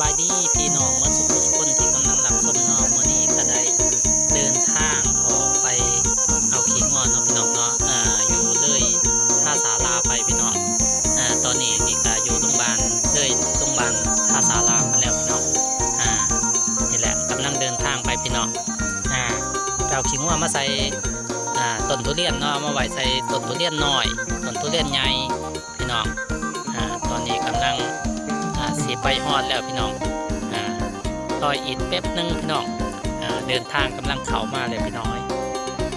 บายดีพี่น้องเมื่อสุขทุกคนที่กำลังรับชมเนาะมื่อนี้ก็ได้เดินทางออกไปเอาขี้งอนเนาะพี่น้องเนาะอ่าอยู่เลยท่าสาราไปพี่น้องอ่าตอนนี้นี่ก็อยู่โรงพยาบาลเลยโรงพยาบาลท่าสารามาแล้วพี่น้องอ่านี่แหละกำลังเดินทางไปพี่น้องอ่าเอาขี้งอนมาใส่อ่าต้นทุเรียนเนาะมาไว้ใส่ต้นทุเรียนหน้อยต้นทุเรียนใหญ่พี่น้องอ่าตอนนี้กำลัง สีไปฮอดแล้วพี่น้องอ่าลอยอิดแป๊บหนึงพี่น้องอ่าเดินทางกำลังเข้ามาเลยพี่น้อย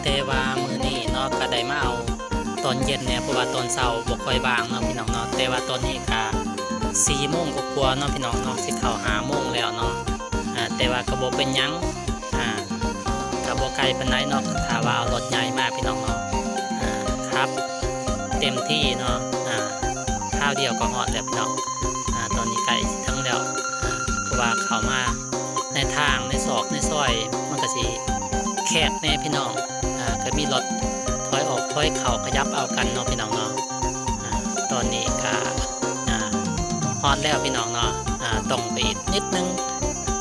แต่ว่ามือนี้เนาะก็ได้มาเอาตอนเย็นเนี่ยเพราะว่าตอนเช้าบ่ค่อยบางเนาะพี่น้องเนาะแต่ว่าตอนนี้ก็สี่โมงกว่าเนาะพี่น้องเนาะสิเข้าหาโมงแล้วเนาะอ่าแต่ว่าก็บ่เป็นหยังอ่าก็บ่ไกลปานใดเนาะถ้าว่าเอารถใหญ่มากพี่น้องเนาะอ่าครับ เต็มที่เนาะอ่าข้าวเดียวก็ฮอดแล้วพี่น้อง ทางในศอกในซอยมันก็สิแคบแน่พี่น้องอ่าก็มีรถถอยออกถอยเข่าขยับเอากันเนาะพี่น้องเนาะอ่าตอนนี้ก็อ่าฮอดแล้วพี่น้องเนาะอ่าต้องไปอีกนิดนึง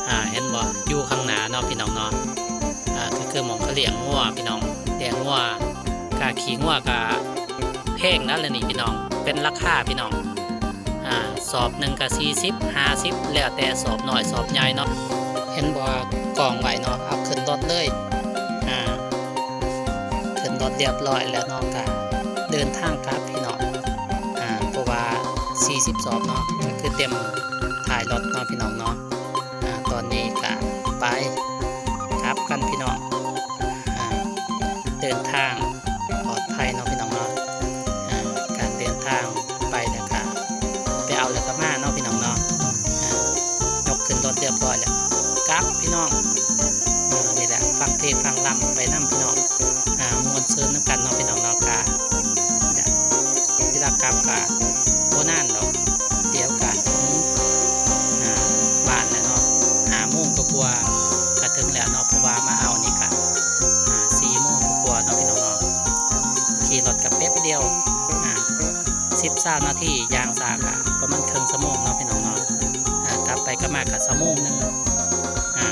อ่าเห็นบ่อยู่ข้างหน้าเนาะพี่น้องเนาะอ่าก็คือหมองเขาเลี้ยงงัวพี่น้องเลี้ยงงัวกาขี่งัวกาแพงนั่นแหละนี่พี่น้องเป็นราคาพี่น้องอ่าสอบหนึ่งกับสี่สิบห้าสิบแล้วแต่สอบหน่อยสอบใหญ่เนาะ ห็นว่ากล่องไหวเนาะเอาขึ้นรถเลยอ่าขึ้นรถเรียบร้อยแล้วเนาะกะเดินทางกลับพี่น้องอ่าเพราะว่า 40สอบเนาะก็คือเต็มถ่ายรถเนาะพี่น้องเนาะอ่าตอนนี้กะไป ลงฟังลำไปนั่พี่น้องอ่ามวนเซิร์นน้ำกันเนาะพี่น้องเนาะกาเนี่ยเวลากลับกะโบนานดอกเดี๋ยวกะถึงอ่าบ้านแล้วเนาะหาโมงก็กลัวากะถึงแล้วเนาะเพราะว่ามาเอานี่กะอ่าสี่โมงก็กลัวาเนาะพี่น้องเนาะขี่รถกับแป๊บเดียวอ่าสิบสามนาทียางสากะประมาณครึ่งชั่วโมงเนาะพี่น้องเนาะอ่ากลับไปก็มากับชั่วโมงหนึงอ่า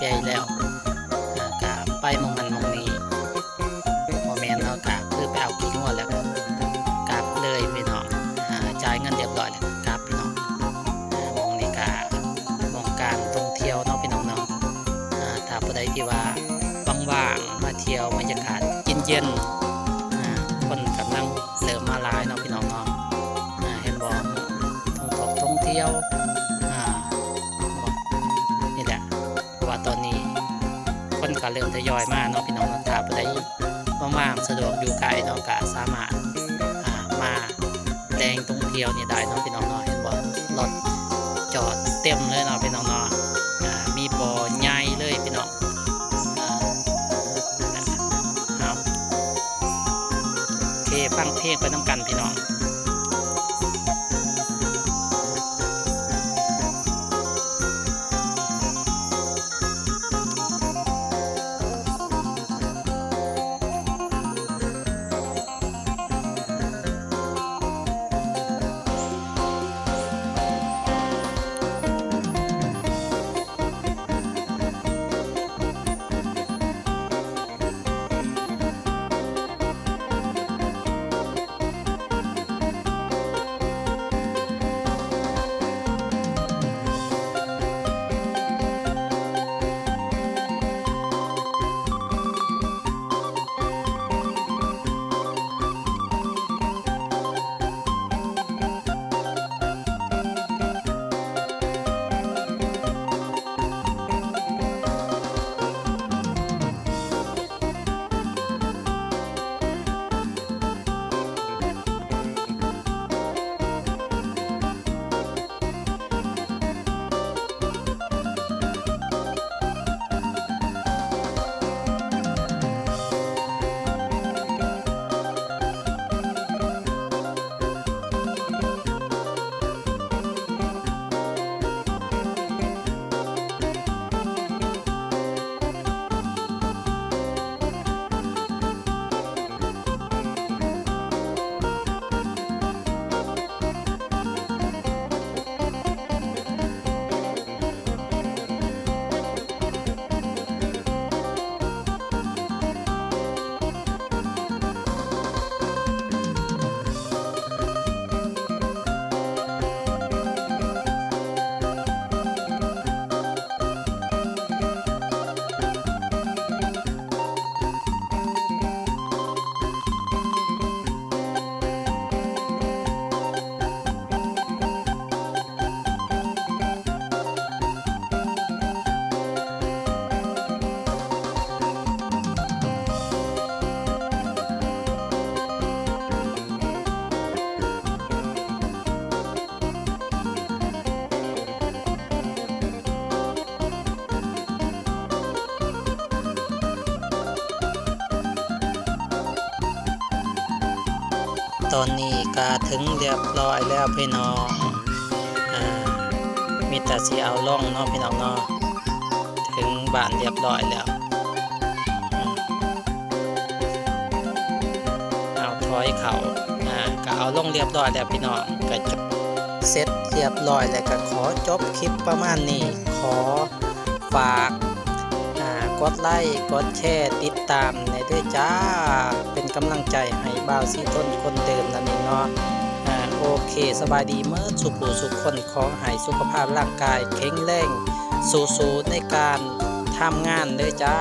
ไปแล้วกากะไปมองนั้นมองนี้พอแมนเนากะคือไปเอาขี้งัวแล้วก็กลับเลยพี่น้องจ่ายเงินเรียบร้อยแล้วกลับพี่น้องอ่าหมองนี้กะมองการท่องเที่ยวนาะพี่น้องเนาะอ่าถ้าผู้ใดที่ว่าว่างๆมาเที่ยวบรรยากาศเย็นๆ ว่าตอนนี้ คนก็เริ่มทยอยมาเนาะพี่น้องนาะถ้าผู้ใดว่างๆสะดวกอยู่ไกลเนาะก็สามารถมาแดงท่องเที่ยวนี่ได้เนาะพี่น้องเนาะเห็นบอกรถจอดเต็มเลยเนาะพี่น้องเนาะอ่ามีบ่อใหญ่เลยพี่น้องครับโอเคฟังเพลงไปน้ำกันพี่น้อง ตอนนี้ก็ถึงเรียบร้อยแล้วพี่น้องอ่ามีแต่สิเอาล่องเนาะพี่น้องเนาะถึงบ้านเรียบร้อยแล้วอเอาถอยเขาอ่าก็เอาล่องเรียบร้อยแล้วพี่น้องก็จบเสร็จเรียบร้อยแล้วก็ขอจบคลิปประมาณนี้ขอฝากอ่ากดไลค์กดแชร์ติด ตามในด้วยจ้า เป็นกำลังใจให้บ่าวซีต้นคนเดิมนั่นเองเนาะโอเค สบายดีเมื่อสุขูสุขคนขอให้สุขภาพร่างกายแข็งแรงสู้ๆในการทำงานเลยจ้า